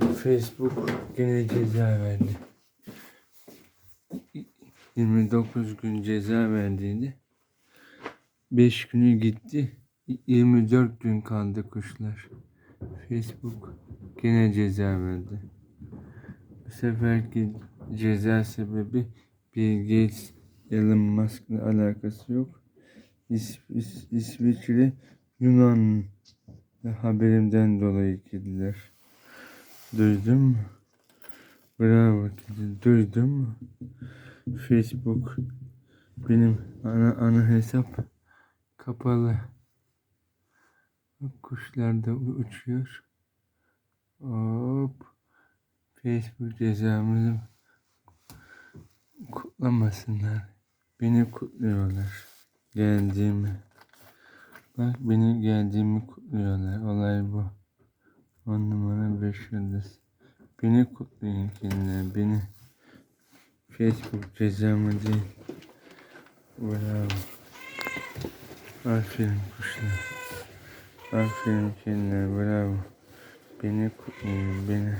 Facebook gene ceza verdi. 29 gün ceza verdiydi. 5 günü gitti. 24 gün kaldı kuşlar. Facebook gene ceza verdi. Bu seferki ceza sebebi Bill Gates, Elon Musk'la alakası yok. İs, İs, İsviçre, Yunan haberimden dolayı girdiler. Duydun mu? Bravo mu? Facebook benim ana ana hesap kapalı. Kuşlar da uçuyor. Hop. Facebook cezamızı kutlamasınlar. Beni kutluyorlar. Geldiğimi. Bak beni geldiğimi kutluyorlar. Olay bu. On numara beş yıldız. Beni kutlayın kendileri. Beni Facebook cezamı değil. Bravo. Aferin kuşlar. Aferin kendileri. Bravo. Beni kutlayın. Beni.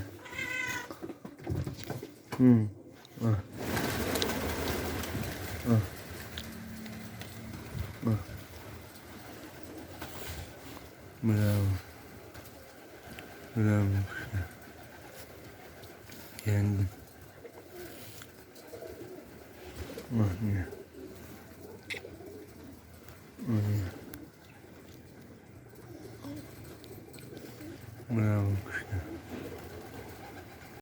Hmm. Ah. Ah. Ah. Bravo. Helal Yendim. Ah ne. Ah ne. Bravo kuşlar.